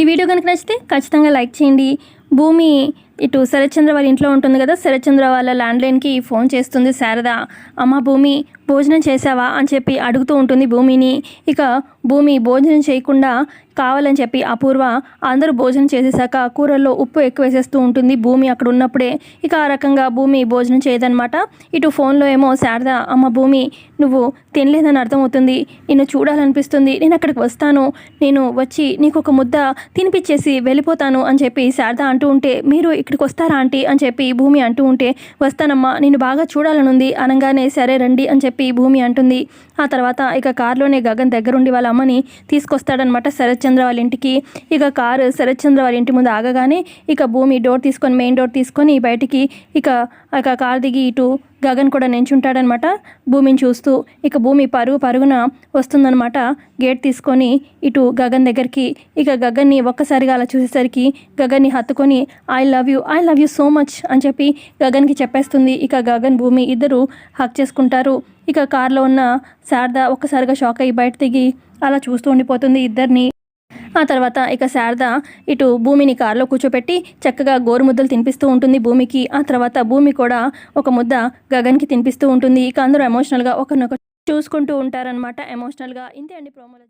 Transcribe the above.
ఈ వీడియో కనుక నచ్చితే ఖచ్చితంగా లైక్ చేయండి. భూమి ఇటు శరత్చంద్ర వాళ్ళ ఇంట్లో ఉంటుంది కదా శరత్చంద్ర వాళ్ళ ల్యాండ్లైన్కి ఫోన్ చేస్తుంది శారద. అమ్మ భూమి భోజనం చేసావా అని చెప్పి అడుగుతూ ఉంటుంది భూమిని. ఇక భూమి భోజనం చేయకుండా కావాలని చెప్పి అపూర్వ అందరూ భోజనం చేసేసాక కూరల్లో ఉప్పు ఎక్కువ వేసేస్తూ ఉంటుంది భూమి అక్కడ ఉన్నప్పుడే. ఇక ఆ రకంగా భూమి భోజనం చేయదనమాట ఇటు ఫోన్లో ఏమో శారద అమ్మ భూమి నువ్వు తినలేదని అర్థమవుతుంది. నిన్ను చూడాలనిపిస్తుంది. నేను అక్కడికి వస్తాను. నేను వచ్చి నీకు ఒక ముద్ద తినిపించేసి వెళ్ళిపోతాను అని చెప్పి శారద అంటూ ఉంటే మీరు ఇక్కడికి వస్తారా ఆంటీ? అని చెప్పి భూమి అంటూ ఉంటే వస్తానమ్మా. నేను బాగా చూడాలనుంది. అనగానే సరే రండి అని చెప్పి భూమి అంటుంది. ఆ తర్వాత ఇక కారులోనే గగన్ దగ్గరుండి వాళ్ళ అమ్మని తీసుకొస్తాడనమాట శరత్చంద్ర వాళ్ళ ఇంటికి. ఇక కారు శరత్చంద్ర వాళ్ళ ఇంటి ముందు ఆగగానే ఇక భూమి డోర్ తీసుకొని మెయిన్ డోర్ తీసుకొని బయటికి ఇక ఇక కారు దిగి ఇటు గగన్ కూడా నించుంటాడనమాట. భూమిని చూస్తూ ఇక భూమి పరుగు పరుగున వస్తుందనమాట. గేట్ తీసుకొని ఇటు గగన్ దగ్గరికి. ఇక గగన్ని ఒక్కసారిగా అలా చూసేసరికి గగన్ని హత్తుకొని I love you I love you so much అని చెప్పి గగన్కి చెప్పేస్తుంది. ఇక గగన్ భూమి ఇద్దరు హక్ చేసుకుంటారు. ఇక కార్లో ఉన్న శారద ఒక్కసారిగా షాక్ అయ్యి బయట దిగి అలా చూస్తూ ఉండిపోతుంది ఇద్దరిని. ఆ తర్వాత ఇక శారద ఇటు భూమిని కారులో కూర్చోపెట్టి చక్కగా గోరుముద్దలు తినిపిస్తూ ఉంటుంది భూమికి. ఆ తర్వాత భూమి కూడా ఒక ముద్ద గగన్కి తినిపిస్తూ ఉంటుంది. ఇక అందరూ ఎమోషనల్గా ఒకరినొకరు చూసుకుంటూ ఉంటారనమాట ఎమోషనల్గా ఇంతే అండి ప్రోమోలో.